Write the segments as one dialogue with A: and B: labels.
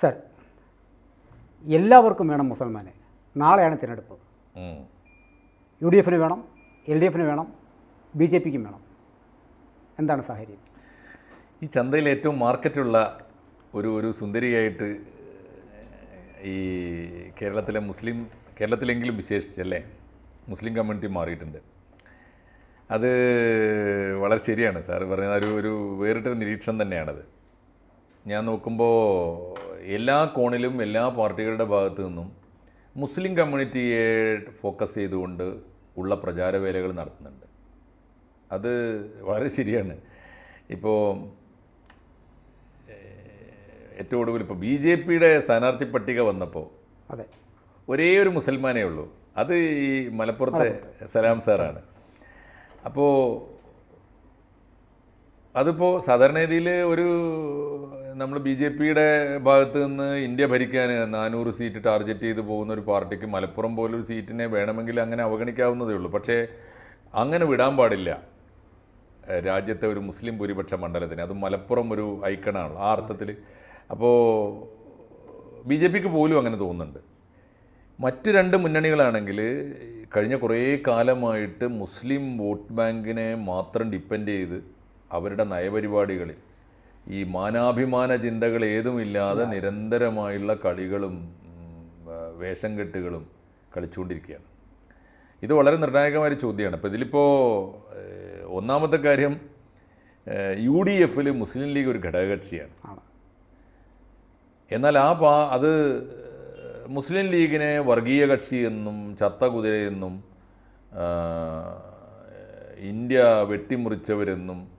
A: Sir എല്ലാവർക്കും വേണം മുസൽമാനെ. നാളെയാണ് തിരഞ്ഞെടുപ്പ്. യു ഡി എഫിന് വേണം എൽ ഡി എഫിന് വേണം ബി ജെ പിക്കും വേണം. എന്താണ് സാഹചര്യം?
B: ഈ ചന്തയിൽ ഏറ്റവും മാർക്കറ്റുള്ള ഒരു ഒരു സുന്ദരിയായിട്ട് ഈ കേരളത്തിലെ മുസ്ലിം കേരളത്തിലെങ്കിലും വിശേഷിച്ചല്ലേ? മുസ്ലിം കമ്മ്യൂണിറ്റി മാറിയിട്ടുണ്ട്. അത് വളരെ ശരിയാണ് സാറ് പറയുന്ന ഒരു ഒരു വേറിട്ടൊരു നിരീക്ഷണം തന്നെയാണത്. ഞാൻ നോക്കുമ്പോൾ എല്ലാ കോണിലും എല്ലാ പാർട്ടികളുടെ ഭാഗത്തു നിന്നും മുസ്ലിം കമ്മ്യൂണിറ്റിയെ ഫോക്കസ് ചെയ്തുകൊണ്ട് ഉള്ള പ്രചാരവേലകൾ നടത്തുന്നുണ്ട്. അത് വളരെ ശരിയാണ്. ഇപ്പോൾ ഏറ്റവും ഒടുവിൽ ഇപ്പോൾ ബി ജെ പിയുടെ സ്ഥാനാർത്ഥി പട്ടിക വന്നപ്പോൾ
A: അതെ.
B: ഒരേ ഒരു മുസൽമാനേ ഉള്ളൂ. അത് ഈ മലപ്പുറത്തെ സലാം സാറാണ്. അപ്പോൾ അതിപ്പോൾ സാധാരണ രീതിയിൽ ഒരു നമ്മൾ ബി ജെ പിയുടെ ഭാഗത്ത് നിന്ന് ഇന്ത്യ ഭരിക്കാൻ നാനൂറ് സീറ്റ് ടാർഗറ്റ് ചെയ്ത് പോകുന്ന ഒരു പാർട്ടിക്ക് മലപ്പുറം പോലൊരു സീറ്റിനെ വേണമെങ്കിൽ അങ്ങനെ അവഗണിക്കാവുന്നതേ ഉള്ളൂ. പക്ഷേ അങ്ങനെ വിടാൻ പാടില്ല. രാജ്യത്തെ ഒരു മുസ്ലിം ഭൂരിപക്ഷ മണ്ഡലത്തിന്. അത് മലപ്പുറം ഒരു ഐക്കണാണ് ആ അർത്ഥത്തിൽ അപ്പോൾ ബി ജെ പിക്ക് പോലും അങ്ങനെ തോന്നുന്നുണ്ട്. മറ്റ് രണ്ട് മുന്നണികളാണെങ്കിൽ കഴിഞ്ഞ കുറേ കാലമായിട്ട് മുസ്ലിം വോട്ട് ബാങ്കിനെ മാത്രം ഡിപ്പെൻഡ് ചെയ്ത് അവരുടെ നയപരിപാടികളിൽ ഈ മാനാഭിമാന ചിന്തകൾ ഏതുമില്ലാതെ നിരന്തരമായുള്ള കളികളും വേഷം കെട്ടുകളും കളിച്ചുകൊണ്ടിരിക്കുകയാണ്. ഇത് വളരെ നിർണായകമായ ഒരു ചോദ്യമാണ്. അപ്പോൾ ഇതിലിപ്പോൾ ഒന്നാമത്തെ കാര്യം യു ഡി എഫിൽ മുസ്ലിം ലീഗ് ഒരു ഘടകകക്ഷിയാണ്. എന്നാൽ ആ പാ അത് മുസ്ലിം ലീഗിനെ വർഗീയ കക്ഷി എന്നും ചത്ത കുതിരയെന്നും ഇന്ത്യ വെട്ടിമുറിച്ചവരെന്നും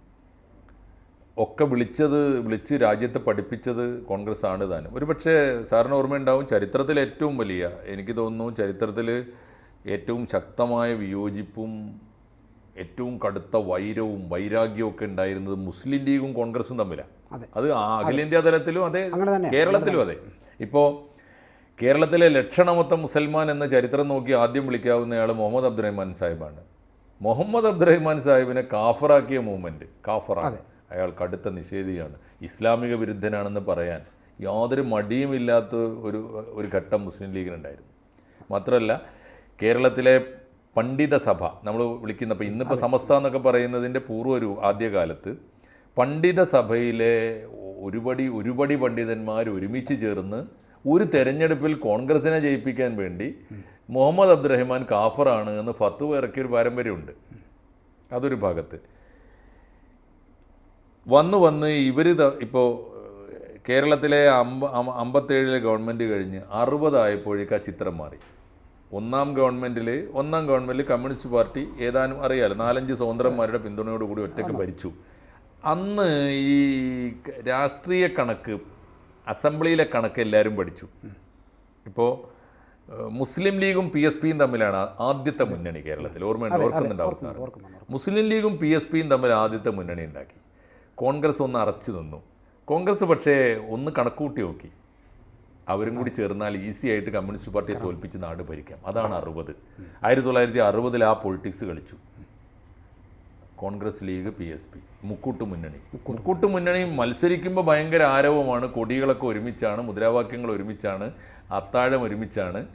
B: ഒക്കെ വിളിച്ചത് വിളിച്ച് രാജ്യത്തെ പഠിപ്പിച്ചത് കോൺഗ്രസ് ആണ് താനും. ഒരു പക്ഷേ സാറിന് ഓർമ്മയുണ്ടാവും ചരിത്രത്തിൽ ഏറ്റവും വലിയ എനിക്ക് തോന്നുന്നു ചരിത്രത്തിൽ ഏറ്റവും ശക്തമായ വിയോജിപ്പും ഏറ്റവും കടുത്ത വൈരവും വൈരാഗ്യവും ഒക്കെ ഉണ്ടായിരുന്നത് മുസ്ലിം ലീഗും കോൺഗ്രസും തമ്മിലാണ്
A: അതെ.
B: അഖിലേന്ത്യാ തലത്തിലും അതെ കേരളത്തിലും അതെ. ഇപ്പോൾ കേരളത്തിലെ ലക്ഷണമൊത്ത മുസൽമാൻ എന്ന ചരിത്രം നോക്കി ആദ്യം വിളിക്കാവുന്നയാൾ മുഹമ്മദ് അബ്ദുറഹ്മാൻ സാഹിബാണ്. മുഹമ്മദ് അബ്ദുറഹ്മാൻ സാഹിബിനെ കാഫറാക്കിയ മൂവ്മെന്റ് കാഫറാണ്. അയാൾ കടുത്ത നിഷേധിയാണ്. ഇസ്ലാമിക വിരുദ്ധനാണെന്ന് പറയാൻ യാതൊരു മടിയുമില്ലാത്ത ഒരു ഒരു ഘട്ടം മുസ്ലിം ലീഗിനുണ്ടായിരുന്നു. മാത്രമല്ല കേരളത്തിലെ പണ്ഡിത സഭ നമ്മൾ വിളിക്കുന്ന ഇപ്പോൾ ഇന്നിപ്പോൾ സമസ്ത എന്നൊക്കെ പറയുന്നതിന്റെ പൂർവ ഒരു ആദ്യകാലത്ത് പണ്ഡിത സഭയിലെ ഒരുപടി ഒരുപടി പണ്ഡിതന്മാർ ഒരുമിച്ച് ചേർന്ന് ഒരു തെരഞ്ഞെടുപ്പിൽ കോൺഗ്രസിനെ ജയിപ്പിക്കാൻ വേണ്ടി മുഹമ്മദ് അബ്ദുറഹ്മാൻ കാഫറാണ് എന്ന് ഫത്വ ഇറക്കിയൊരു പാരമ്പര്യമുണ്ട്. അതൊരു ഭാഗത്ത്. വന്ന് വന്ന് ഇവർ ഇപ്പോൾ കേരളത്തിലെ അമ്പ അമ്പ- അമ്പത്തേഴിലെ ഗവൺമെന്റ് കഴിഞ്ഞ് അറുപതായപ്പോഴേക്ക് ആ ചിത്രം മാറി. ഒന്നാം ഗവൺമെന്റിൽ ഒന്നാം ഗവൺമെന്റിൽ കമ്മ്യൂണിസ്റ്റ് പാർട്ടി ഏതാനും അറിയാലോ നാലഞ്ച് സ്വതന്ത്രന്മാരുടെ പിന്തുണയോടുകൂടി ഒറ്റയ്ക്ക് ഭരിച്ചു. അന്ന് ഈ രാഷ്ട്രീയ കണക്ക് അസംബ്ലിയിലെ കണക്ക് എല്ലാവരും പഠിച്ചു. ഇപ്പോൾ മുസ്ലിം ലീഗും പി എസ് പിയും തമ്മിലാണ് ആദ്യത്തെ മുന്നണി കേരളത്തിൽ. ഓർമ്മയുണ്ട്? ഓർക്കുന്നുണ്ടാവും മുസ്ലിം ലീഗും പി എസ് പിയും തമ്മിൽ ആദ്യത്തെ മുന്നണി ഉണ്ടാക്കി. കോൺഗ്രസ് ഒന്ന് അറച്ചു നിന്നു. കോൺഗ്രസ് പക്ഷേ ഒന്ന് കണക്കൂട്ടി നോക്കി. അവരും കൂടി ചേർന്നാൽ ഈസി ആയിട്ട് കമ്മ്യൂണിസ്റ്റ് പാർട്ടിയെ തോൽപ്പിച്ച് നാട് ഭരിക്കാം. അതാണ് അറുപത്. ആയിരത്തി തൊള്ളായിരത്തി അറുപതിൽ ആ പൊളിറ്റിക്സ് കളിച്ചു. Congress League P S P മുക്കൂട്ട് മുന്നണി. മുക്കൂട്ട് മുന്നണി. മത്സരിക്കുമ്പോൾ ഭയങ്കര ആരവമാണ്. കൊടികളൊക്കെ ഒരുമിച്ചാണ് മുദ്രാവാക്യങ്ങൾ ഒരുമിച്ചാണ് അത്താഴം ഒരുമിച്ചാണ്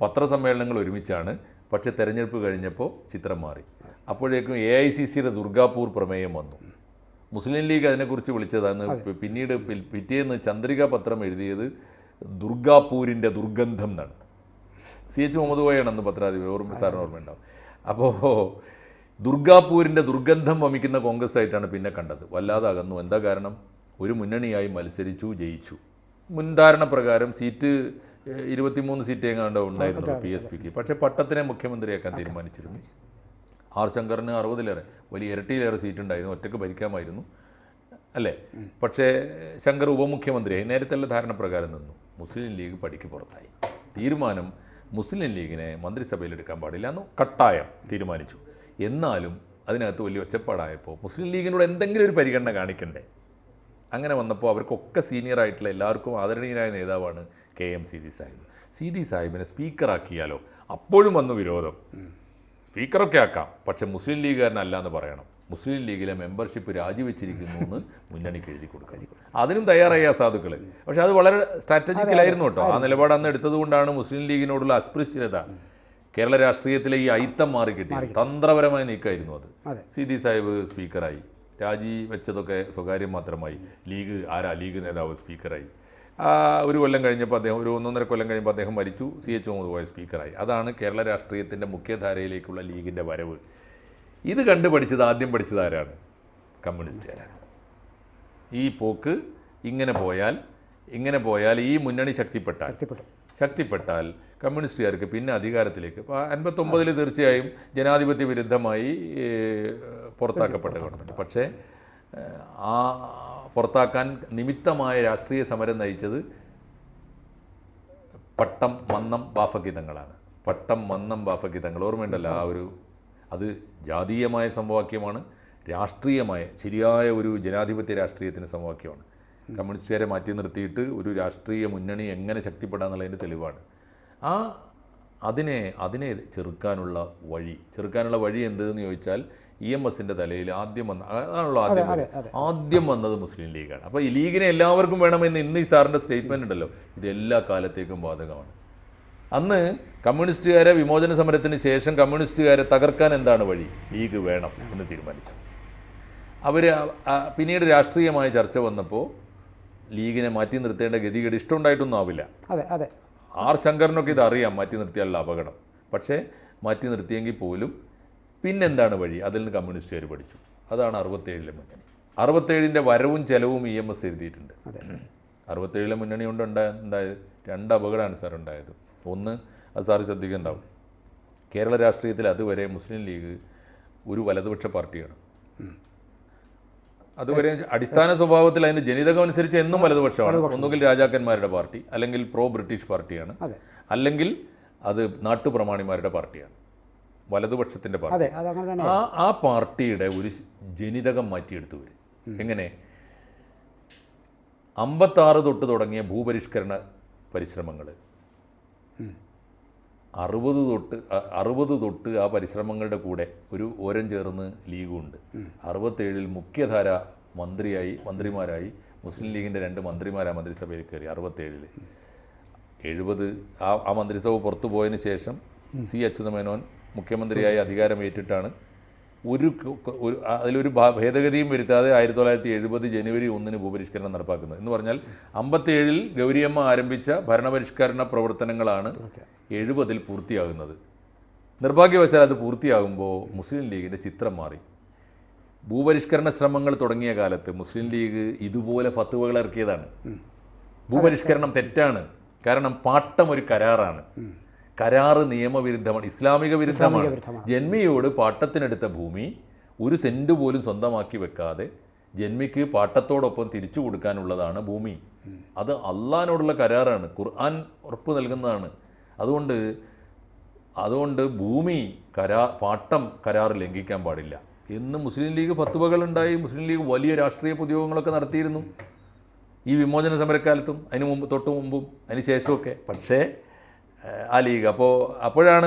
B: പത്രസമ്മേളനങ്ങൾ ഒരുമിച്ചാണ്. പക്ഷേ തെരഞ്ഞെടുപ്പ് കഴിഞ്ഞപ്പോൾ ചിത്രം മാറി. അപ്പോഴേക്കും എ ഐ സി സിയുടെ ദുർഗാപൂർ പ്രമേയം വന്നു. മുസ്ലിം ലീഗ് അതിനെക്കുറിച്ച് വിളിച്ചതാണ്. പിന്നീട് പിറ്റേന്ന് ചന്ദ്രിക പത്രം എഴുതിയത് ദുർഗാപൂരിന്റെ ദുർഗന്ധം എന്നാണ്. സി എച്ച് മുഹമ്മദ് കോയാണ് അന്ന് പത്രാധിപർ ഓർമ്മ സാറിന് ഓർമ്മയുണ്ടാവും. അപ്പോൾ ദുർഗാപൂരിന്റെ ദുർഗന്ധം വമിക്കുന്ന കോൺഗ്രസ് ആയിട്ടാണ് പിന്നെ കണ്ടത്. വല്ലാതെ അകന്നു. എന്താ കാരണം? ഒരു മുന്നണിയായി മത്സരിച്ചു ജയിച്ചു. മുൻധാരണ പ്രകാരം സീറ്റ് ഇരുപത്തിമൂന്ന് സീറ്റ് എങ്ങാണ്ടോ ഉണ്ടായിരുന്നു പി എസ് പിക്ക്. പക്ഷേ പട്ടത്തിനെ മുഖ്യമന്ത്രിയാക്കാൻ തീരുമാനിച്ചിരുന്നു. ആർ ശങ്കറിന് അറുപതിലേറെ വലിയ ഇരട്ടിയിലേറെ സീറ്റ് ഉണ്ടായിരുന്നു ഒറ്റയ്ക്ക് ഭരിക്കാമായിരുന്നു അല്ലേ? പക്ഷേ ശങ്കർ ഉപമുഖ്യമന്ത്രിയായി നേരത്തെ ധാരണ പ്രകാരം നിന്നു. മുസ്ലിം ലീഗ് പടിക്ക് പുറത്തായി. തീരുമാനം മുസ്ലിം ലീഗിനെ മന്ത്രിസഭയിൽ എടുക്കാൻ പാടില്ല എന്ന് കട്ടായം തീരുമാനിച്ചു. എന്നാലും അതിനകത്ത് വലിയ ഒച്ചപ്പാടായപ്പോൾ മുസ്ലിം ലീഗിനോട് എന്തെങ്കിലും ഒരു പരിഗണന കാണിക്കണ്ടേ? അങ്ങനെ വന്നപ്പോൾ അവർക്കൊക്കെ സീനിയർ ആയിട്ടുള്ള എല്ലാവർക്കും ആദരണീയനായ നേതാവാണ് K M C D Sahib. C D സാഹിബിനെ സ്പീക്കറാക്കിയാലോ അപ്പോഴും വന്നു വിരോധം. സ്പീക്കറൊക്കെ ആക്കാം. പക്ഷെ മുസ്ലിം ലീഗുകാരനല്ല എന്ന് പറയണം. മുസ്ലിം ലീഗിലെ മെമ്പർഷിപ്പ് രാജിവെച്ചിരിക്കുന്നു എന്ന് മുന്നണിക്ക് എഴുതി കൊടുക്കണം. അതിനും തയ്യാറായി ആ സാധുക്കൾ പക്ഷെ അത് വളരെ സ്ട്രാറ്റജിക്കലായിരുന്നു കേട്ടോ. ആ നിലപാട് അന്ന് എടുത്തതുകൊണ്ടാണ് മുസ്ലിം ലീഗിനോടുള്ള അസ്പൃശ്യത. കേരള രാഷ്ട്രീയത്തിലെ ഈ ഐത്തം മാറി കിട്ടി തന്ത്രപരമായ നീക്കമായിരുന്നു അത്.
A: സി
B: ഡി സാഹിബ് സ്പീക്കറായി. രാജി വെച്ചതൊക്കെ സ്വകാര്യം മാത്രമായി. ലീഗ് ആരാ? ലീഗ് നേതാവ് സ്പീക്കറായി. ഒരു കൊല്ലം കഴിഞ്ഞപ്പോൾ അദ്ദേഹം ഒരു ഒന്നൊന്നര കൊല്ലം കഴിഞ്ഞപ്പോൾ അദ്ദേഹം മരിച്ചു. സി എച്ച് മുഹമ്മദ് പോയ സ്പീക്കറായി. അതാണ് കേരള രാഷ്ട്രീയത്തിന്റെ മുഖ്യധാരയിലേക്കുള്ള ലീഗിന്റെ വരവ്. ഇത് കണ്ടു പഠിച്ചത് ആദ്യം പഠിച്ചത് ആരാണ്? കമ്മ്യൂണിസ്റ്റുകാരാണ് ഈ പോക്ക് ഇങ്ങനെ പോയാൽ ഇങ്ങനെ പോയാൽ ഈ മുന്നണി ശക്തിപ്പെട്ടാൽ
A: ശക്തിപ്പെട്ടു.
B: ശക്തിപ്പെട്ടാൽ കമ്മ്യൂണിസ്റ്റുകാർക്ക് പിന്നെ അധികാരത്തിലേക്ക് ഇപ്പോൾ അൻപത്തൊമ്പതിൽ തീർച്ചയായും ജനാധിപത്യ വിരുദ്ധമായി പുറത്താക്കപ്പെട്ട ഗവൺമെന്റ് പക്ഷേ ആ പുറത്താക്കാൻ നിമിത്തമായ രാഷ്ട്രീയ സമരം നയിച്ചത് പട്ടം മന്നം ബാഫഗീതങ്ങളാണ്. പട്ടം മന്നം ബാഫഗീതങ്ങൾ. ഓർമ്മയുണ്ടല്ലോ ആ ഒരു അത് ജാതീയമായ സമവാക്യമാണ്. രാഷ്ട്രീയമായ ശരിയായ ഒരു ജനാധിപത്യ രാഷ്ട്രീയത്തിന് സമവാക്യമാണ്. കമ്മ്യൂണിസ്റ്റുകാരെ മാറ്റി നിർത്തിയിട്ട് ഒരു രാഷ്ട്രീയ മുന്നണി എങ്ങനെ ശക്തിപ്പെടാന്നുള്ളതിന്റെ തെളിവാണ്. ആ അതിനെ അതിനെ ചെറുക്കാനുള്ള വഴി ചെറുക്കാനുള്ള വഴി എന്തെന്ന് ചോദിച്ചാൽ ഇ എം എസിന്റെ തലയിൽ ആദ്യം വന്ന അതാണല്ലോ ആദ്യം. ആദ്യം വന്നത് മുസ്ലിം ലീഗാണ്. അപ്പോൾ ഈ ലീഗിനെ എല്ലാവർക്കും വേണമെന്ന് ഇന്ന് ഈ സാറിന്റെ സ്റ്റേറ്റ്മെന്റ് ഉണ്ടല്ലോ. ഇത് എല്ലാ കാലത്തേക്കും ബാധകമാണ്. അന്ന് കമ്മ്യൂണിസ്റ്റുകാരെ വിമോചന സമരത്തിന് ശേഷം കമ്മ്യൂണിസ്റ്റുകാരെ തകർക്കാൻ എന്താണ് വഴി? ലീഗ് വേണം എന്ന് തീരുമാനിച്ചു. അവർ പിന്നീട് രാഷ്ട്രീയമായ ചർച്ച വന്നപ്പോൾ ലീഗിനെ മാറ്റി നിർത്തേണ്ട ഗതികേട് ഇഷ്ടമുണ്ടായിട്ടൊന്നും ആവില്ല.
A: അതെ അതെ.
B: ആർ ശങ്കറിനൊക്കെ ഇത് അറിയാം മാറ്റി നിർത്തിയാലുള്ള അപകടം. പക്ഷേ മാറ്റി നിർത്തിയെങ്കിൽ പോലും പിന്നെന്താണ് വഴി? അതിൽ നിന്ന് കമ്മ്യൂണിസ്റ്റുകാർ പഠിച്ചു. അതാണ് അറുപത്തേഴിലെ മുന്നണി. അറുപത്തേഴിന്റെ വരവും ചെലവും ഇ എം എസ് എഴുതിയിട്ടുണ്ട്. അറുപത്തേഴിലെ മുന്നണി കൊണ്ട് ഉണ്ടായ ഉണ്ടായത് രണ്ട് അപകടമാണ് സാർ ഉണ്ടായത്. ഒന്ന് അത് സാറ് ശ്രദ്ധിക്കുന്നുണ്ടാവും. കേരള രാഷ്ട്രീയത്തിൽ അതുവരെ മുസ്ലിം ലീഗ് ഒരു വലതുപക്ഷ പാർട്ടിയാണ്. അതുവരെ അടിസ്ഥാന സ്വഭാവത്തിൽ അതിന്റെ ജനിതകം അനുസരിച്ച് എന്നും വലതുപക്ഷമാണ്. ഒന്നുകിൽ രാജാക്കന്മാരുടെ പാർട്ടി അല്ലെങ്കിൽ പ്രോ ബ്രിട്ടീഷ് പാർട്ടിയാണ് അല്ലെങ്കിൽ അത് നാട്ടുപ്രമാണിമാരുടെ പാർട്ടിയാണ്. വലതുപക്ഷത്തിന്റെ പാർട്ടി. ആ ആ പാർട്ടിയുടെ ഒരു ജനിതകം മാറ്റിയെടുത്തു വരും എങ്ങനെ? അമ്പത്താറ് തൊട്ട് തുടങ്ങിയ ഭൂപരിഷ്കരണ പരിശ്രമങ്ങൾ അറുപത് തൊട്ട് അറുപത് തൊട്ട് ആ പരിശ്രമങ്ങളുടെ കൂടെ ഒരു ഓരം ചേർന്ന് ലീഗുണ്ട്. അറുപത്തേഴിൽ മുഖ്യധാര മന്ത്രിയായി മന്ത്രിമാരായി മുസ്ലിം ലീഗിന്റെ രണ്ട് മന്ത്രിമാരാ മന്ത്രിസഭയിൽ കയറി അറുപത്തേഴിൽ എഴുപത് ആ ആ മന്ത്രിസഭ പുറത്തു പോയതിന് ശേഷം സി. അച്യുതമേനോൻ മുഖ്യമന്ത്രിയായി അധികാരമേറ്റിട്ടാണ്. ഒരു അതിലൊരു ഭേദഗതിയും വരുത്താതെ ആയിരത്തി തൊള്ളായിരത്തി എഴുപത് ജനുവരി ഒന്നിന് ഭൂപരിഷ്കരണം നടപ്പാക്കുന്നത്. എന്ന് പറഞ്ഞാൽ അമ്പത്തേഴിൽ ഗൗരിയമ്മ ആരംഭിച്ച ഭരണപരിഷ്കരണ പ്രവർത്തനങ്ങളാണ് എഴുപതിൽ പൂർത്തിയാകുന്നത്. നിർഭാഗ്യവശാൽ അത് പൂർത്തിയാകുമ്പോൾ മുസ്ലിം ലീഗിന്റെ ചിത്രം മാറി. ഭൂപരിഷ്കരണ ശ്രമങ്ങൾ തുടങ്ങിയ കാലത്ത് മുസ്ലിം ലീഗ് ഇതുപോലെ ഫത്തുവകൾ ഇറക്കിയതാണ്. ഭൂപരിഷ്കരണം തെറ്റാണ്. കാരണം പാട്ടം ഒരു കരാറാണ്. കരാറ് നിയമവിരുദ്ധമാണ് ഇസ്ലാമിക വിരുദ്ധമാണ്. ജന്മിയോട് പാട്ടത്തിനെടുത്ത ഭൂമി ഒരു സെന്റ് പോലും സ്വന്തമാക്കി വെക്കാതെ ജന്മിക്ക് പാട്ടത്തോടൊപ്പം തിരിച്ചു കൊടുക്കാനുള്ളതാണ് ഭൂമി. അത് അള്ളഹാനോടുള്ള കരാറാണ് ഖുർആൻ ഉറപ്പ് നൽകുന്നതാണ്. അതുകൊണ്ട് അതുകൊണ്ട് ഭൂമി കരാ പാട്ടം കരാർ ലംഘിക്കാൻ പാടില്ല. എന്ന് മുസ്ലിം ലീഗ് ഫത്തുവകളുണ്ടായി മുസ്ലിം ലീഗ് വലിയ രാഷ്ട്രീയ പൊതുയോഗങ്ങളൊക്കെ നടത്തിയിരുന്നു. ഈ വിമോചന സമരക്കാലത്തും അതിന് മുമ്പ് തൊട്ട് മുമ്പും അതിന് ശേഷമൊക്കെ. പക്ഷേ ആ ലീഗ്. അപ്പോൾ അപ്പോഴാണ്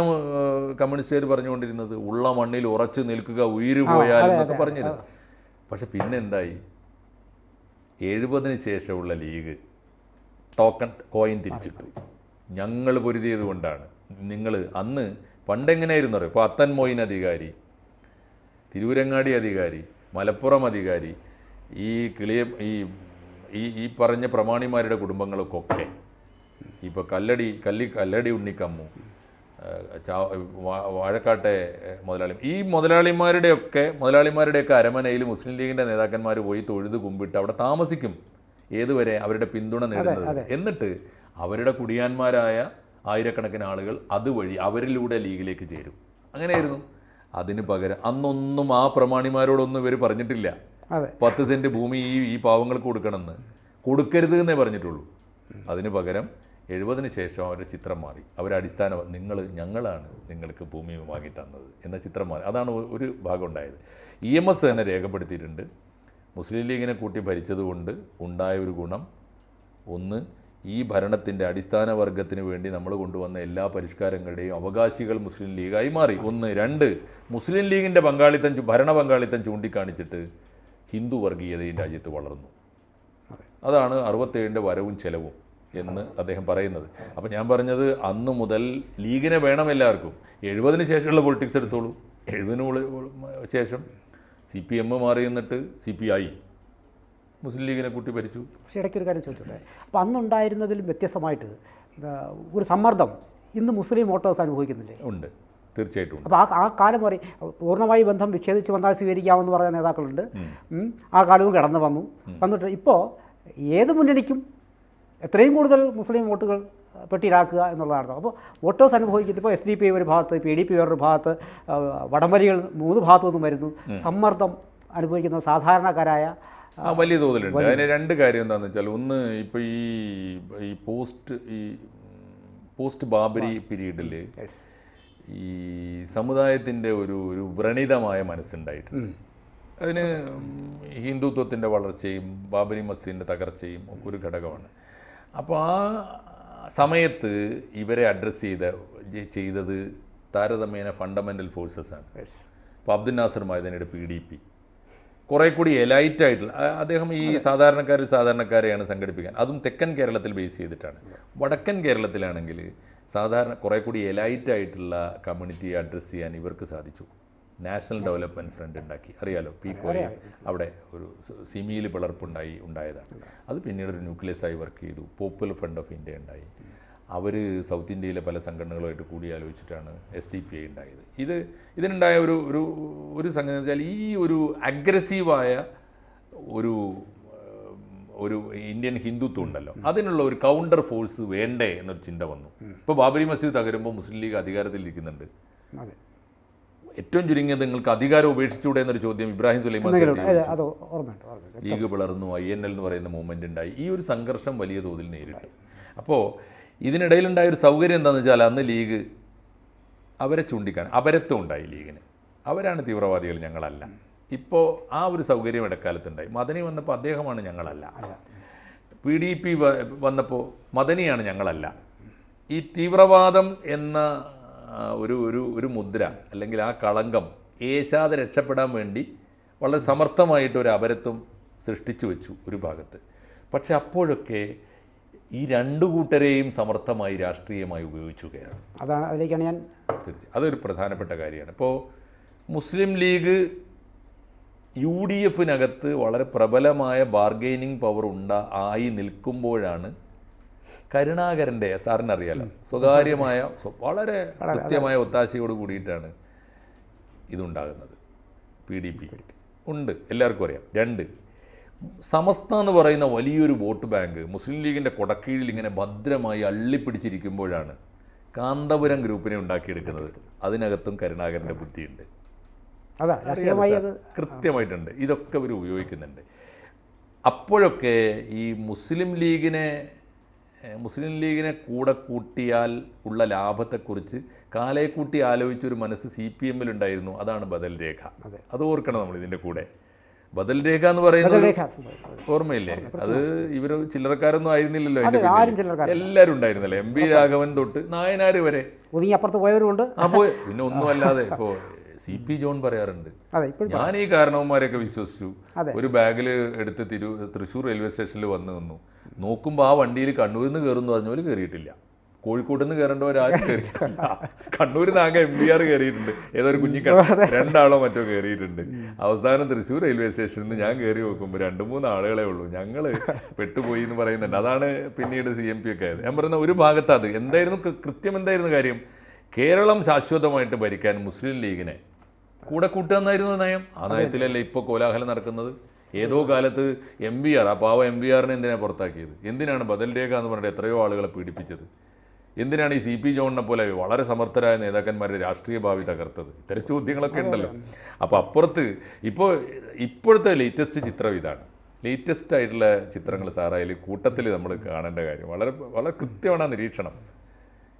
B: കമ്മ്യൂണിസ്റ്റുകാർ പറഞ്ഞുകൊണ്ടിരുന്നത് ഉള്ള മണ്ണിൽ ഉറച്ചു നിൽക്കുക ഉയിര് പോയാൽ എന്നൊക്കെ പറഞ്ഞിരുന്നു. പക്ഷെ പിന്നെന്തായി? എഴുപതിന് ശേഷമുള്ള ലീഗ് ടോക്കൺ കോയിൻ തിരിച്ചിട്ടു. ഞങ്ങൾ പൊരുതിയത് കൊണ്ടാണ്. നിങ്ങൾ അന്ന് പണ്ടെങ്ങനെയായിരുന്നു അറിയോ? ഇപ്പോൾ അത്തൻ മോയിൻ അധികാരി തിരൂരങ്ങാടി അധികാരി മലപ്പുറം അധികാരി ഈ കിളിയ ഈ ഈ പറഞ്ഞ പ്രമാണിമാരുടെ കുടുംബങ്ങൾക്കൊക്കെ ഇപ്പോൾ കല്ലടി കല്ലി കല്ലടി ഉണ്ണിക്കമ്മു വാഴക്കാട്ടെ മുതലാളി ഈ മുതലാളിമാരുടെയൊക്കെ മുതലാളിമാരുടെയൊക്കെ അരമനയിൽ മുസ്ലിം ലീഗിന്റെ നേതാക്കന്മാർ പോയി തൊഴുത് കുമ്പിട്ട് അവിടെ താമസിക്കും. ഏതുവരെ അവരുടെ പിന്തുണ നേടുന്നത്. എന്നിട്ട് അവരുടെ കുടിയാന്മാരായ ആയിരക്കണക്കിന് ആളുകൾ അതുവഴി അവരിലൂടെ ലീഗിലേക്ക് ചേരും. അങ്ങനെയായിരുന്നു. അതിന് പകരം അന്നൊന്നും ആ പ്രമാണിമാരോടൊന്നും ഇവർ പറഞ്ഞിട്ടില്ല. പത്ത് സെന്റ് ഭൂമി ഈ ഈ പാവങ്ങൾക്ക് കൊടുക്കണമെന്ന്. കൊടുക്കരുത് എന്നേ പറഞ്ഞിട്ടുള്ളൂ. അതിന് പകരം എഴുപതിന് ശേഷം അവരുടെ ചിത്രം മാറി. അവരുടെ അടിസ്ഥാന നിങ്ങൾ ഞങ്ങളാണ് നിങ്ങൾക്ക് ഭൂമി വാങ്ങി തന്നത് എന്ന ചിത്രം മാറി. അതാണ് ഒരു ഭാഗം ഉണ്ടായത്. ഇ എം എസ് തന്നെ രേഖപ്പെടുത്തിയിട്ടുണ്ട്. മുസ്ലിം ലീഗിനെ കൂട്ടി ഭരിച്ചതുകൊണ്ട് ഉണ്ടായ ഒരു ഗുണം ഒന്ന് ഈ ഭരണത്തിന്റെ അടിസ്ഥാന വർഗത്തിന് വേണ്ടി നമ്മൾ കൊണ്ടുവന്ന എല്ലാ പരിഷ്കാരങ്ങളുടെയും അവകാശികൾ മുസ്ലിം ലീഗായി മാറി. ഒന്ന് രണ്ട് മുസ്ലിം ലീഗിന്റെ പങ്കാളിത്തം ഭരണ പങ്കാളിത്തം ചൂണ്ടിക്കാണിച്ചിട്ട് ഹിന്ദു വർഗീയതയും രാജ്യത്ത് വളർന്നു. അതാണ് അറുപത്തേഴിന്റെ വരവും ചെലവും. എന്ന് അദ്ദേഹം പറയുന്നത്. അപ്പം ഞാൻ പറഞ്ഞത് അന്ന് മുതൽ ലീഗിനെ വേണം എല്ലാവർക്കും. എഴുപതിന് ശേഷമുള്ള പൊളിറ്റിക്സ് എടുത്തോളൂ. എഴുപതിന് ശേഷം സി പി എം മാറി നിന്നിട്ട് സി പി ഐ. മുസ്ലിം ലീഗിനെ കൂട്ടി ഭരിച്ചു.
A: പക്ഷേ ഇടയ്ക്ക് ഒരു കാര്യം ചോദിച്ചോട്ടെ? അപ്പോൾ അന്നുണ്ടായിരുന്നതിലും വ്യത്യസ്തമായിട്ട് ഒരു സമ്മർദ്ദം ഇന്ന് മുസ്ലിം വോട്ടേഴ്സ് അനുഭവിക്കുന്നില്ലേ?
B: ഉണ്ട്. തീർച്ചയായിട്ടും
A: അപ്പോൾ ആ ആ കാലം പറയും പൂർണമായി ബന്ധം വിച്ഛേദിച്ച് വന്നാൽ സ്വീകരിക്കാമെന്ന് പറയുന്ന നേതാക്കളുണ്ട്. ആ കാലവും കടന്നു വന്നു. വന്നിട്ട് ഇപ്പോൾ ഏത് മുന്നണിക്കും എത്രയും കൂടുതൽ മുസ്ലിം വോട്ടുകൾ പെട്ടിയിലാക്കുക എന്നുള്ളതാണ്. അപ്പോൾ വോട്ടേഴ്സ് അനുഭവിക്കുന്നത് ഇപ്പോൾ എസ് ഡി പി ഒരു ഭാഗത്ത് പി ഡി പി വേറൊരു ഭാഗത്ത് വടംവലികൾ മൂന്ന് ഭാഗത്തു നിന്നും വരുന്നു. സമ്മർദ്ദം അനുഭവിക്കുന്ന സാധാരണക്കാരായ
B: വലിയ തോതിലുണ്ട്. അതിന് രണ്ട് കാര്യം എന്താണെന്ന് വെച്ചാൽ ഒന്ന് ഇപ്പോൾ ഈ ഈ പോസ്റ്റ് ഈ പോസ്റ്റ് ബാബരി പീരീഡിൽ. ഈ സമുദായത്തിന്റെ ഒരു ഒരു വ്രണിതമായ മനസ്സുണ്ടായിട്ടുണ്ട്. അതിന് ഹിന്ദുത്വത്തിന്റെ വളർച്ചയും ബാബരി മസ്ജിദിന്റെ തകർച്ചയും ഒക്കെ ഒരു ഘടകമാണ്. അപ്പോൾ ആ സമയത്ത് ഇവരെ അഡ്രസ്സ് ചെയ്ത ചെയ്തത് താരതമ്യേന ഫണ്ടമെന്റൽ ഫോഴ്സസ് ആണ്. അപ്പോൾ അബ്ദുൽ നാസർ മൈദാനിയുടെ പി ഡി പി കുറേ കൂടി എലൈറ്റ് ആയിട്ടുള്ള അദ്ദേഹം ഈ സാധാരണക്കാർ സാധാരണക്കാരെയാണ് സംഘടിപ്പിക്കാൻ. അതും തെക്കൻ കേരളത്തിൽ ബേസ് ചെയ്തിട്ടാണ്. വടക്കൻ കേരളത്തിലാണെങ്കിൽ സാധാരണ കുറേ കൂടി എലൈറ്റ് ആയിട്ടുള്ള കമ്മ്യൂണിറ്റിയെ അഡ്രസ്സ് ചെയ്യാൻ ഇവർക്ക് സാധിച്ചു. നാഷണൽ ഡെവലപ്മെന്റ് ഫ്രണ്ട് ഉണ്ടാക്കി. അറിയാലോ പി കോയ അവിടെ ഒരു സിമിയിൽ പിളർപ്പുണ്ടായി ഉണ്ടായതാണ്. അത് പിന്നീട് ഒരു ന്യൂക്ലിയസായി വർക്ക് ചെയ്തു. പോപ്പുലർ ഫ്രണ്ട് ഓഫ് ഇന്ത്യ ഉണ്ടായി. അവർ സൗത്ത് ഇന്ത്യയിലെ പല സംഘടനകളുമായിട്ട് കൂടിയാലോചിച്ചിട്ടാണ് എസ് ഡി പി ഐ ഉണ്ടായത്. ഇത് ഇതിനുണ്ടായ ഒരു ഒരു ഒരു സംഗതി എന്ന് വെച്ചാൽ ഈ ഒരു അഗ്രസീവായ ഒരു ഒരു ഇന്ത്യൻ ഹിന്ദുത്വം ഉണ്ടല്ലോ. അതിനുള്ള ഒരു കൗണ്ടർ ഫോഴ്സ് വേണ്ടേ എന്നൊരു ചിന്ത വന്നു. ഇപ്പോൾ ബാബരി മസ്ജിദ് തകരുമ്പോൾ മുസ്ലിം ലീഗ് അധികാരത്തിലിരിക്കുന്നുണ്ട്. ഏറ്റവും ചുരുങ്ങിയത് നിങ്ങൾക്ക് അധികാരം ഉപേക്ഷിച്ചൂടെ എന്നൊരു ചോദ്യം ഇബ്രാഹിം സുലൈമാൻ ലീഗ് പിളർന്നു ഐ എൻ എൽ എന്ന് പറയുന്ന മൂവ്മെന്റ് ഉണ്ടായി. ഈ ഒരു സംഘർഷം വലിയ തോതിൽ നേരിട്ടു. അപ്പോൾ ഇതിനിടയിലുണ്ടായ ഒരു സൗകര്യം എന്താണെന്ന് വെച്ചാൽ അന്ന് ലീഗ് അവരെ ചൂണ്ടിക്കാണ് അപരത്വം ഉണ്ടായി ലീഗിന്. അവരാണ് തീവ്രവാദികൾ ഞങ്ങളല്ല. ഇപ്പോൾ ആ ഒരു സൗകര്യം ഇടക്കാലത്തുണ്ടായി. മദനി വന്നപ്പോൾ അദ്ദേഹമാണ് ഞങ്ങളല്ല. പി ഡി പി വന്നപ്പോൾ മദനിയാണ് ഞങ്ങളല്ല. ഈ തീവ്രവാദം എന്ന ഒരു ഒരു ഒരു മുദ്ര അല്ലെങ്കിൽ ആ കളങ്കം ഏശാതെ രക്ഷപ്പെടാൻ വേണ്ടി വളരെ സമർത്ഥമായിട്ട് ഒരു അപരത്വം സൃഷ്ടിച്ചു വെച്ചു ഒരു ഭാഗത്ത്. പക്ഷെ അപ്പോഴൊക്കെ ഈ രണ്ടു കൂട്ടരെയും സമർത്ഥമായി രാഷ്ട്രീയമായി ഉപയോഗിച്ചു കേരളം
A: അതാണ് അതിലേക്കാണ് ഞാൻ
B: തീർച്ച അതൊരു പ്രധാനപ്പെട്ട കാര്യമാണ്. ഇപ്പോൾ മുസ്ലിം ലീഗ് യു ഡി എഫിനകത്ത് വളരെ പ്രബലമായ ബാർഗെയിനിങ് പവർ ഉണ്ട ആയി നിൽക്കുമ്പോഴാണ് കരുണാകരന്റെ സാറിന് അറിയാലോ സ്വകാര്യമായ വളരെ കൃത്യമായ ഒത്താശയോട് കൂടിയിട്ടാണ് ഇതുണ്ടാകുന്നത്. പി ഡി പി ഉണ്ട്. എല്ലാവർക്കും അറിയാം. രണ്ട്. സമസ്ത എന്ന് പറയുന്ന വലിയൊരു വോട്ട് ബാങ്ക് മുസ്ലിം ലീഗിന്റെ കൊടക്കീഴിൽ ഇങ്ങനെ ഭദ്രമായി അള്ളിപ്പിടിച്ചിരിക്കുമ്പോഴാണ് കാന്തപുരം ഗ്രൂപ്പിനെ ഉണ്ടാക്കിയെടുക്കുന്നത്. അതിനകത്തും കരുണാകരന്റെ ബുദ്ധിയുണ്ട്. കൃത്യമായിട്ടുണ്ട്. ഇതൊക്കെ ഇവർ ഉപയോഗിക്കുന്നുണ്ട്. അപ്പോഴൊക്കെ ഈ മുസ്ലിം ലീഗിനെ മുസ്ലിം ലീഗിനെ കൂടെ കൂട്ടിയാൽ ഉള്ള ലാഭത്തെക്കുറിച്ച് കാലയെ കൂട്ടി ആലോചിച്ചൊരു മനസ്സ് സി പി എമ്മിലുണ്ടായിരുന്നു അതാണ് ബദൽ രേഖ.
A: അതെ.
B: ഓർക്കണം നമ്മൾ ഇതിന്റെ കൂടെ. ബദൽ രേഖ എന്ന് പറയുന്നത് ഓർമ്മയില്ലേ? അത് ഇവർ ചില്ലറക്കാരൊന്നും ആയിരുന്നില്ലല്ലോ. എല്ലാവരും ഉണ്ടായിരുന്നല്ലേ? എം ബി രാഘവൻ തൊട്ട് നായനാർ വരെ?
A: അപ്പുറത്ത് പോയവരുമുണ്ട്.
B: അപ്പോൾ പിന്നെ ഒന്നും അല്ലാതെ ഇപ്പോ സി പി ജോൺ പറയാറുണ്ട്. ഞാൻ ഈ കാരണവന്മാരെയൊക്കെ വിശ്വസിച്ചു. ഒരു ബാഗിൽ എടുത്ത് തിരു തൃശ്ശൂർ റെയിൽവേ സ്റ്റേഷനിൽ വന്നു നിന്നു. നോക്കുമ്പോൾ ആ വണ്ടിയിൽ കണ്ണൂരിൽ നിന്ന് കയറുന്നു പറഞ്ഞവർ കയറിയിട്ടില്ല കോഴിക്കോട്ട് നിന്ന് കയറേണ്ടവരാരും കയറിയിട്ടില്ല കണ്ണൂരിൽ നിന്ന് ആകെ എം ബി ആർ കയറിയിട്ടുണ്ട് ഏതൊരു ഒരു രണ്ടാളോ മറ്റോ കയറിയിട്ടുണ്ട് അവസാനം തൃശ്ശൂർ റെയിൽവേ സ്റ്റേഷനിൽ നിന്ന് ഞാൻ കയറി നോക്കുമ്പോൾ രണ്ട് മൂന്ന് ആളുകളെ ഉള്ളൂ. ഞങ്ങൾ പെട്ടുപോയി എന്ന് പറയുന്നുണ്ട്. അതാണ് പിന്നീട് സി എം പി ഒക്കെ ആയത്. ഞാൻ പറയുന്ന ഒരു ഭാഗത്ത് അത്. എന്തായിരുന്നു കൃത്യം എന്തായിരുന്നു കാര്യം? കേരളം ശാശ്വതമായിട്ട് ഭരിക്കാൻ മുസ്ലിം ലീഗിനെ കൂടെ കൂട്ടുക എന്നായിരുന്നു നയം. ആ നയത്തിലല്ലേ ഇപ്പോൾ കോലാഹലം നടക്കുന്നത്? ഏതോ കാലത്ത് എം ബി ആർ ആ പാവ എം ബി ആറിനെ എന്തിനാണ് പുറത്താക്കിയത്? എന്തിനാണ് ബദൽ രേഖ എന്ന് പറഞ്ഞിട്ട് എത്രയോ ആളുകളെ പീഡിപ്പിച്ചത്? എന്തിനാണ് ഈ സി പി ജോണിനെ പോലെ വളരെ സമർത്ഥരായ നേതാക്കന്മാരുടെ രാഷ്ട്രീയ ഭാവി തകർത്തത്? ഇത്തരം ചോദ്യങ്ങളൊക്കെ ഉണ്ടല്ലോ. അപ്പോൾ അപ്പുറത്ത് ഇപ്പോൾ ഇപ്പോഴത്തെ ലേറ്റസ്റ്റ് ചിത്രം ഇതാണ്. ലേറ്റസ്റ്റ് ആയിട്ടുള്ള ചിത്രങ്ങൾ സാറായി കൂട്ടത്തിൽ നമ്മൾ കാണേണ്ട കാര്യം. വളരെ വളരെ കൃത്യമാണ് നിരീക്ഷണം.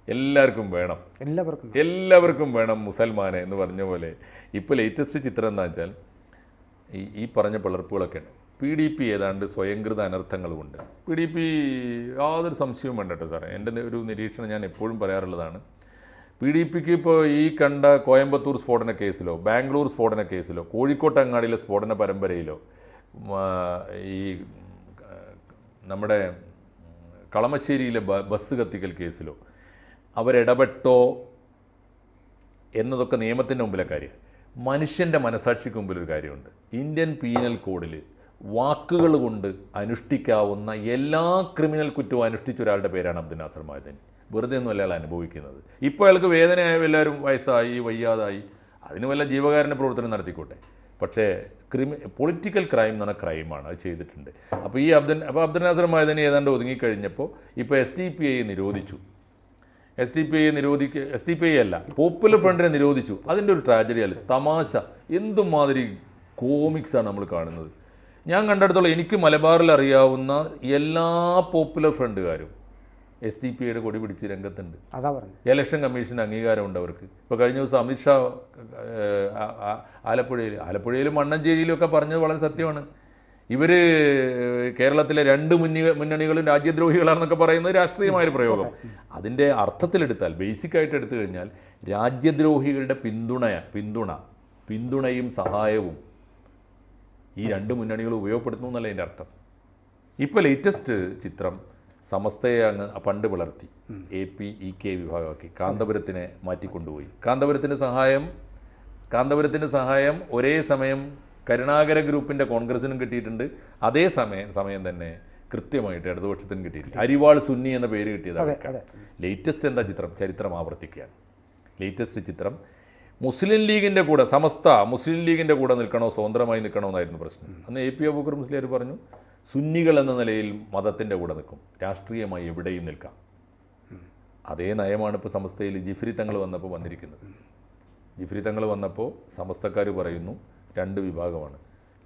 B: എല്ലാവർക്കും വേണം.
A: എല്ലാവർക്കും
B: എല്ലാവർക്കും വേണം മുസൽമാനെ എന്ന് പറഞ്ഞ പോലെ. ഇപ്പോൾ ലേറ്റസ്റ്റ് ചിത്രം എന്താ വെച്ചാൽ ഈ ഈ പറഞ്ഞ പിളർപ്പുകളൊക്കെ ഉണ്ട് പി ഡി പി ഏതാണ്ട് സ്വയംകൃത അനർത്ഥങ്ങളുമുണ്ട്. പി ഡി പി യാതൊരു സംശയവും വേണ്ട കേട്ടോ സാറേ. എന്റെ ഒരു നിരീക്ഷണം ഞാൻ എപ്പോഴും പറയാറുള്ളതാണ്. പി ഡി പിക്ക് ഇപ്പോൾ ഈ കണ്ട കോയമ്പത്തൂർ സ്ഫോടന കേസിലോ ബാംഗ്ലൂർ സ്ഫോടന കേസിലോ കോഴിക്കോട്ട് അങ്ങാടിയിലെ സ്ഫോടന പരമ്പരയിലോ ഈ നമ്മുടെ കളമശ്ശേരിയിലെ ബസ് കത്തിക്കൽ കേസിലോ അവരിടപെട്ടോ എന്നതൊക്കെ നിയമത്തിന്റെ മുമ്പിലെ കാര്യം. മനുഷ്യന്റെ മനസാക്ഷിക്ക് മുമ്പിൽ ഒരു കാര്യമുണ്ട്. ഇന്ത്യൻ പീനൽ കോഡിൽ വാക്കുകൾ കൊണ്ട് അനുഷ്ഠിക്കാവുന്ന എല്ലാ ക്രിമിനൽ കുറ്റവും അനുഷ്ഠിച്ച ഒരാളുടെ പേരാണ് അബ്ദുൽ നാസർ മാദനി. വെറുതെ ഒന്നും അയാൾ അനുഭവിക്കുന്നത്. ഇപ്പോൾ അയാൾക്ക് വേദനയായ എല്ലാവരും വയസ്സായി വയ്യാതായി. അതിന് വല്ല ജീവകാരുണ്യ പ്രവർത്തനം നടത്തിക്കോട്ടെ. പക്ഷേ ക്രിമി പൊളിറ്റിക്കൽ ക്രൈം എന്ന് പറഞ്ഞ ക്രൈമാണ് അത് ചെയ്തിട്ടുണ്ട്. അപ്പോൾ ഈ അബ്ദുൽ അപ്പോൾ അബ്ദുൽ നാസർ മാദനി ഏതാണ്ട് ഒതുങ്ങിക്കഴിഞ്ഞപ്പോൾ ഇപ്പോൾ എസ് ഡി പി ഐ നിരോധിച്ചു. എസ് ഡി പി ഐ നിരോധിക്ക എസ് ഡി പി ഐ അല്ല പോപ്പുലർ ഫ്രണ്ടിനെ നിരോധിച്ചു. അതിന്റെ ഒരു ട്രാജഡി അല്ല? തമാശ. എന്തുമാതിരി കോമിക്സാണ് നമ്മൾ കാണുന്നത്. ഞാൻ കണ്ടെടുത്തോളം എനിക്ക് മലബാറിൽ അറിയാവുന്ന എല്ലാ പോപ്പുലർ ഫ്രണ്ടുകാരും എസ് ഡി പി ഐയുടെ കൊടി പിടിച്ച് രംഗത്തുണ്ട്. ഇലക്ഷൻ കമ്മീഷന്റെ അംഗീകാരമുണ്ട് അവർക്ക്. ഇപ്പോൾ കഴിഞ്ഞ ദിവസം അമിത്ഷാ ആലപ്പുഴയിൽ ആലപ്പുഴയിലും മണ്ണഞ്ചേരിയിലും ഒക്കെ പറഞ്ഞത് വളരെ സത്യമാണ്. ഇവർ കേരളത്തിലെ രണ്ട് മുന്നി മുന്നണികളും രാജ്യദ്രോഹികളാണെന്നൊക്കെ പറയുന്നത് രാഷ്ട്രീയമായൊരു പ്രയോഗം. അതിന്റെ അർത്ഥത്തിലെടുത്താൽ ബേസിക്കായിട്ട് എടുത്തു കഴിഞ്ഞാൽ രാജ്യദ്രോഹികളുടെ പിന്തുണ പിന്തുണ പിന്തുണയും സഹായവും ഈ രണ്ട് മുന്നണികളും ഉപയോഗപ്പെടുത്തുന്നു എന്നല്ല എന്റെ അർത്ഥം. ഇപ്പോൾ ലേറ്റസ്റ്റ് ചിത്രം സമസ്തയെ അങ്ങ് പണ്ട് പിളർത്തി എ പി ഇ കെ വിഭാഗമാക്കി കാന്തപുരത്തിനെ മാറ്റിക്കൊണ്ടുപോയി. കാന്തപുരത്തിന്റെ സഹായം കാന്തപുരത്തിന്റെ സഹായം ഒരേ സമയം കരുണാകര ഗ്രൂപ്പിന്റെ കോൺഗ്രസിനും കിട്ടിയിട്ടുണ്ട്. അതേ സമയം സമയം തന്നെ കൃത്യമായിട്ട് ഇടതുപക്ഷത്തിനും കിട്ടിയിട്ടുണ്ട്. അരിവാൾ സുന്നി എന്ന പേര് കിട്ടിയത് ലേറ്റസ്റ്റ് എന്താ ചിത്രം? ചരിത്രം ആവർത്തിക്കുകയാണ്. ലേറ്റസ്റ്റ് ചിത്രം. മുസ്ലിം ലീഗിന്റെ കൂടെ സമസ്ത മുസ്ലിം ലീഗിന്റെ കൂടെ നിൽക്കണോ സ്വതന്ത്രമായി നിൽക്കണോ എന്നായിരുന്നു പ്രശ്നം. അന്ന് എ പി അബൂക്കർ മുസ്ലിയാർ പറഞ്ഞു സുന്നികൾ എന്ന നിലയിൽ മതത്തിന്റെ കൂടെ നിൽക്കും. രാഷ്ട്രീയമായി എവിടെയും നിൽക്കാം. അതേ നയമാണ് ഇപ്പോൾ സമസ്തയിൽ ജിഫ്രി തങ്ങൾ വന്നപ്പോൾ വന്നിരിക്കുന്നത്. ജിഫ്രി തങ്ങൾ വന്നപ്പോൾ സമസ്തക്കാർ പറയുന്നു രണ്ട് വിഭാഗമാണ്.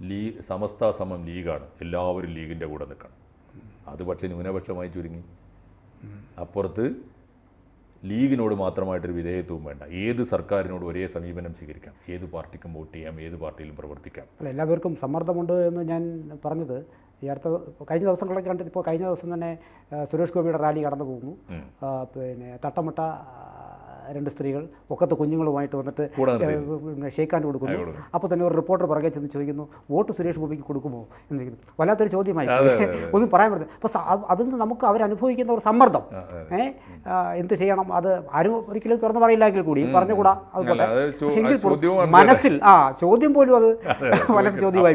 B: ലീ സമസ്ത സമം ലീഗാണ്. എല്ലാവരും ലീഗിന്റെ കൂടെ നിൽക്കണം. അത് പക്ഷേ ന്യൂനപക്ഷമായി ചുരുങ്ങി. അപ്പുറത്ത് ലീഗിനോട് മാത്രമായിട്ടൊരു വിധേയത്വവും വേണ്ട. ഏത് സർക്കാരിനോട് ഒരേ സമീപനം സ്വീകരിക്കാം. ഏത് പാർട്ടിക്കും വോട്ട് ചെയ്യാം ഏത് പാർട്ടിയിലും പ്രവർത്തിക്കാം.
A: അല്ല എല്ലാവർക്കും സമ്മർദ്ദമുണ്ട് എന്ന് ഞാൻ പറഞ്ഞത്. ഈ അടുത്ത കഴിഞ്ഞ ദിവസങ്ങളൊക്കെ കണ്ടിട്ട് ഇപ്പോൾ കഴിഞ്ഞ ദിവസം തന്നെ സുരേഷ് ഗോപിയുടെ റാലി കടന്നു പോകുന്നു. പിന്നെ തട്ടമുട്ട രണ്ട് സ്ത്രീകൾ ഒക്കത്ത് കുഞ്ഞുങ്ങളുമായിട്ട് വന്നിട്ട് ഷേക്ക്. ഹാൻഡ് കൊടുക്കുന്നു. അപ്പോൾ തന്നെ ഒരു റിപ്പോർട്ടർ പുറകെ ചെന്ന് ചോദിക്കുന്നു വോട്ട് സുരേഷ് ഗോപിക്ക് കൊടുക്കുമോ? എന്ന് ചോദിക്കുന്നു. വല്ലാത്തൊരു ചോദ്യമായി. ഒന്നും പറയാൻ പറ്റില്ല അപ്പോൾ അതിൽ നിന്ന് നമുക്ക് അവരനുഭവിക്കുന്ന ഒരു സമ്മർദ്ദം.
B: ആ, അതെ.
A: ഏ ആ, എന്ത് ചെയ്യണം? അത് ആരും ഒരിക്കലും തുറന്നു പറയില്ലെങ്കിൽ കൂടി പറഞ്ഞുകൂടാ. അതുപോലെ. എങ്കിൽ. മനസ്സിൽ ആ ചോദ്യം പോലും അത്
B: വല്ല
A: ചോദ്യമായി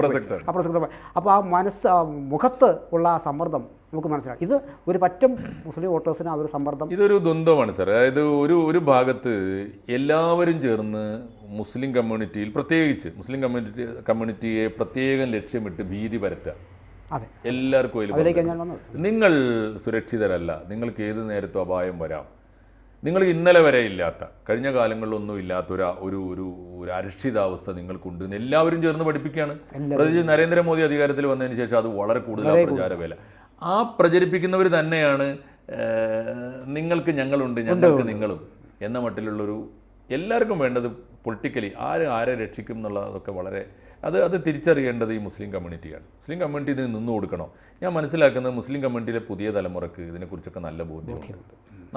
A: അപ്രസക്തമായി. അപ്പോൾ ആ മനസ്സ് മുഖത്ത് ഉള്ള ആ സമ്മർദ്ദം നമുക്ക് മനസ്സിലാക്കാം ഇത് ഒരു പറ്റം മുസ്ലിം വോട്ടേഴ്സിന് ആ ഒരു സമ്മർദ്ദം
B: ഇതൊരു ദ്വന്ദ്വമാണ് സാർ അതായത് ഒരു ഒരു ഭാഗത്ത് എല്ലാവരും ചേർന്ന് മുസ്ലിം കമ്മ്യൂണിറ്റിയിൽ പ്രത്യേകിച്ച് മുസ്ലിം കമ്മ്യൂണിറ്റി കമ്മ്യൂണിറ്റിയെ പ്രത്യേകം ലക്ഷ്യമിട്ട് ഭീതി പരത്തുക.
A: അതെ.
B: എല്ലാവർക്കും നിങ്ങൾ സുരക്ഷിതരല്ല. നിങ്ങൾക്ക് ഏത് നേരത്തും അപായം വരാം. നിങ്ങൾ ഇന്നലെ വരെ ഇല്ലാത്ത കഴിഞ്ഞ കാലങ്ങളിലൊന്നും ഇല്ലാത്ത ഒരു ഒരു ഒരു ഒരു അരക്ഷിതാവസ്ഥ നിങ്ങൾക്കുണ്ട് എല്ലാവരും ചേർന്ന് പഠിപ്പിക്കുകയാണ്. പ്രത്യേകിച്ച് നരേന്ദ്രമോദി അധികാരത്തിൽ വന്നതിന് ശേഷം അത് വളരെ കൂടുതൽ പ്രചാരവേല ആ പ്രചരിപ്പിക്കുന്നവർ തന്നെയാണ് നിങ്ങൾക്ക് ഞങ്ങളുണ്ട് ഞങ്ങൾക്ക് നിങ്ങളും എന്ന മട്ടിലുള്ളൊരു എല്ലാവർക്കും വേണ്ടത് പൊളിറ്റിക്കലി ആര് ആരെ രക്ഷിക്കും എന്നുള്ളതൊക്കെ വളരെ അത് അത് തിരിച്ചറിയേണ്ടത് ഈ മുസ്ലിം കമ്മ്യൂണിറ്റിയാണ്. മുസ്ലിം കമ്മ്യൂണിറ്റി ഇതിന് നിന്നു കൊടുക്കണോ. ഞാൻ മനസ്സിലാക്കുന്നത് മുസ്ലിം കമ്മ്യൂണിറ്റിയിലെ പുതിയ തലമുറയ്ക്ക് ഇതിനെക്കുറിച്ചൊക്കെ നല്ല ബോധ്യമുണ്ട്.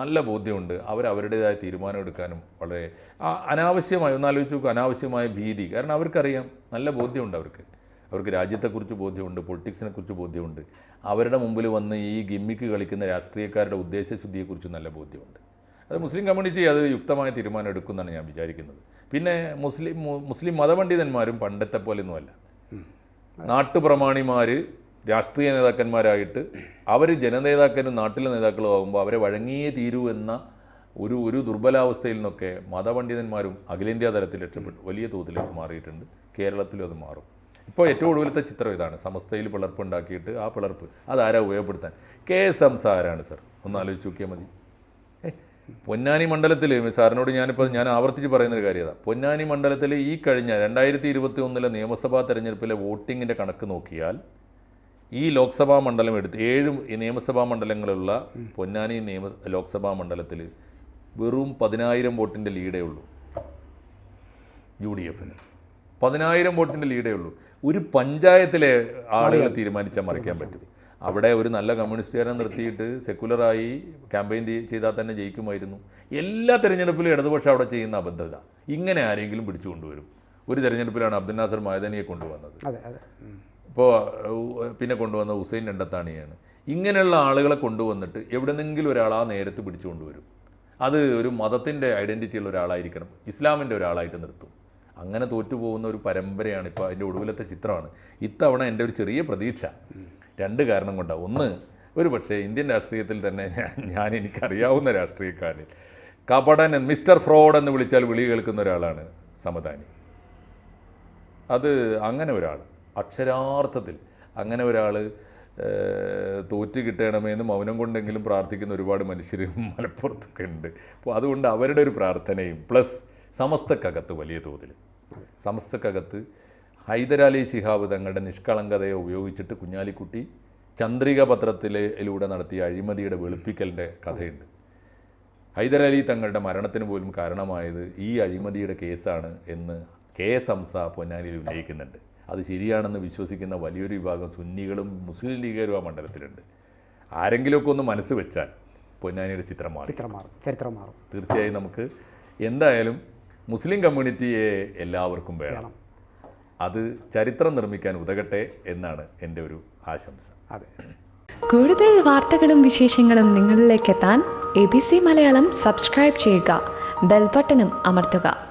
B: നല്ല ബോധ്യമുണ്ട്. അവർ അവരുടേതായ തീരുമാനം എടുക്കാനും വളരെ അനാവശ്യമായി ഒന്നാലോചിച്ചു നോക്കുക അനാവശ്യമായ ഭീതി. കാരണം അവർക്കറിയാം നല്ല ബോധ്യമുണ്ട് അവർക്ക്. അവർക്ക് രാജ്യത്തെക്കുറിച്ച് ബോധ്യമുണ്ട് പൊളിറ്റിക്സിനെ കുറിച്ച് ബോധ്യമുണ്ട്. അവരുടെ മുമ്പിൽ വന്ന് ഈ ഗിമ്മിക്ക് കളിക്കുന്ന രാഷ്ട്രീയക്കാരുടെ ഉദ്ദേശശുദ്ധിയെക്കുറിച്ച് നല്ല ബോധ്യമുണ്ട്. അത് മുസ്ലിം കമ്മ്യൂണിറ്റി അത് യുക്തമായ തീരുമാനം എടുക്കുമെന്നാണ് ഞാൻ വിചാരിക്കുന്നത്. പിന്നെ മുസ്ലിം മുസ്ലിം മതപണ്ഡിതന്മാരും പണ്ടത്തെ പോലെയൊന്നുമല്ല. നാട്ടുപ്രമാണിമാർ രാഷ്ട്രീയ നേതാക്കന്മാരായിട്ട് അവർ ജനനേതാക്കനും നാട്ടിലെ നേതാക്കളും ആകുമ്പോൾ അവരെ വഴങ്ങിയേ തീരൂ എന്ന ഒരു ഒരു ദുർബലാവസ്ഥയിൽ നിന്നൊക്കെ മതപണ്ഡിതന്മാരും അഖിലേന്ത്യാ തലത്തിൽ രക്ഷപ്പെട്ടു. വലിയ തോതിലേക്ക് മാറിയിട്ടുണ്ട്. കേരളത്തിലും അത് മാറും. ഇപ്പോൾ ഏറ്റവും ഒടുവിലത്തെ ചിത്രം ഇതാണ്. സമസ്തയിൽ പിളർപ്പ് ഉണ്ടാക്കിയിട്ട് ആ പിളർപ്പ് അതാരാ ഉപയോഗപ്പെടുത്താൻ? കെ എസ് എം ആരാണ് സർ. ഒന്ന് ആലോചിച്ച് നോക്കിയാൽ മതി. പൊന്നാനി മണ്ഡലത്തിൽ സാറിനോട് ഞാനിപ്പോൾ ഞാൻ ആവർത്തിച്ച് പറയുന്നൊരു കാര്യതാണ് പൊന്നാനി മണ്ഡലത്തിൽ ഈ കഴിഞ്ഞ രണ്ടായിരത്തി ഇരുപത്തി ഒന്നിലെ നിയമസഭാ തെരഞ്ഞെടുപ്പിലെ വോട്ടിങ്ങിന്റെ കണക്ക് നോക്കിയാൽ ഈ ലോക്സഭാ മണ്ഡലം എടുത്ത് ഏഴ് നിയമസഭാ മണ്ഡലങ്ങളുള്ള പൊന്നാനി നിയമ ലോക്സഭാ മണ്ഡലത്തിൽ വെറും പതിനായിരം വോട്ടിന്റെ ലീഡേ ഉള്ളൂ. യു ഡി എഫിന്. പതിനായിരം വോട്ടിന്റെ ലീഡേ ഉള്ളൂ. ഒരു പഞ്ചായത്തിലെ ആളുകൾ തീരുമാനിച്ചാൽ മറിക്കാൻ പറ്റും. അവിടെ ഒരു നല്ല കമ്മ്യൂണിസ്റ്റുകാരെ നിർത്തിയിട്ട് സെക്കുലറായി ക്യാമ്പയിൻ ചെയ്താൽ തന്നെ ജയിക്കുമായിരുന്നു. എല്ലാ തെരഞ്ഞെടുപ്പിലും ഇടതുപക്ഷം അവിടെ ചെയ്യുന്ന അബദ്ധത. ഇങ്ങനെ ആരെങ്കിലും പിടിച്ചു കൊണ്ടുവരും. ഒരു തെരഞ്ഞെടുപ്പിലാണ് അബ്ദുൽ നാസർ മൈതാനിയെ കൊണ്ടുവന്നത്. ഇപ്പോൾ പിന്നെ കൊണ്ടുവന്ന ഹുസൈൻ രണ്ടത്താണിയാണ്. ഇങ്ങനെയുള്ള ആളുകളെ കൊണ്ടുവന്നിട്ട് എവിടെന്നെങ്കിലും ഒരാൾ ആ നേരത്ത് പിടിച്ചുകൊണ്ടുവരും അത് ഒരു മതത്തിന്റെ ഐഡന്റിറ്റിയുള്ള ഒരാളായിരിക്കണം. ഇസ്ലാമിന്റെ ഒരാളായിട്ട് നിർത്തും. അങ്ങനെ തോറ്റുപോകുന്ന ഒരു പരമ്പരയാണ് ഇപ്പോൾ അതിന്റെ ഒടുവിലത്തെ ചിത്രമാണ്. ഇത്തവണ എന്റെ ഒരു ചെറിയ പ്രതീക്ഷ. രണ്ട് കാരണം കൊണ്ടാണ് ഒന്ന് ഒരു പക്ഷേ ഇന്ത്യൻ രാഷ്ട്രീയത്തിൽ തന്നെ ഞാൻ- എനിക്കറിയാവുന്ന രാഷ്ട്രീയക്കാരിൽ. കപടൻ മിസ്റ്റർ ഫ്രോഡ് എന്ന് വിളിച്ചാൽ വിളി കേൾക്കുന്ന ഒരാളാണ് സമദാനി. അത് അങ്ങനെ ഒരാൾ അക്ഷരാർത്ഥത്തിൽ അങ്ങനെ ഒരാൾ തോറ്റ് കിട്ടണമെന്ന് മൗനം കൊണ്ടെങ്കിലും പ്രാർത്ഥിക്കുന്ന ഒരുപാട് മനുഷ്യർ മലപ്പുറത്തൊക്കെ ഉണ്ട്. അപ്പോൾ അതുകൊണ്ട് അവരുടെ ഒരു പ്രാർത്ഥനയും പ്ലസ് സമസ്തക്കകത്ത് വലിയ തോതിൽ സമസ്തക്കകത്ത് ഹൈദരാലി ശിഹാബ് തങ്ങളുടെ നിഷ്കളങ്കതയെ ഉപയോഗിച്ചിട്ട് കുഞ്ഞാലിക്കുട്ടി ചന്ദ്രിക പത്രത്തിലൂടെ നടത്തിയ അഴിമതിയുടെ വെളുപ്പിക്കലിന്റെ കഥയുണ്ട്. ഹൈദരാലി തങ്ങളുടെ മരണത്തിന് പോലും കാരണമായത് ഈ അഴിമതിയുടെ കേസാണ് എന്ന് കെ എസ് ഹംസ പൊന്നാനിയിൽ ഉന്നയിക്കുന്നുണ്ട്. അത് ശരിയാണെന്ന് വിശ്വസിക്കുന്ന വലിയൊരു വിഭാഗം സുന്നികളും മുസ്ലിം ലീഗരും ആ മണ്ഡലത്തിലുണ്ട്. ആരെങ്കിലുമൊക്കെ ഒന്ന് മനസ്സ് വെച്ചാൽ പൊന്നാനിയുടെ ചിത്രം മാറി.
A: ചിത്രം മാറും. ചരിത്രം മാറും.
B: തീർച്ചയായും നമുക്ക് എന്തായാലും മുസ്ലിം കമ്മ്യൂണിറ്റിയെ എല്ലാവർക്കും വേണം. അത് ചരിത്രം നിർമ്മിക്കാൻ ഉതകട്ടെ എന്നാണ് എന്റെ ഒരു ആശംസ.
A: അതെ.
C: കൂടുതൽ വാർത്തകളും വിശേഷങ്ങളും നിങ്ങളിലേക്ക് എത്താൻ A B C Malayalam subscribe ചെയ്യുക ബെൽബട്ടനും അമർത്തുക.